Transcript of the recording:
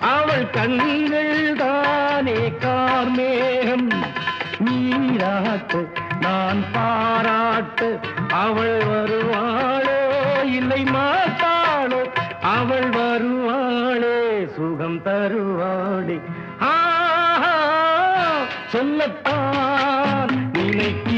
அவள் கண்கள் தானே கார்மேகம். நீராட்டு நான் பாராட்டு அவள் வருவாளோ இல்லை மாட்டாளோ? அவள் வருவாளே சுகம் தருவாளே. ஆஹா சொல்லத்தான் நினைக்கிறேன்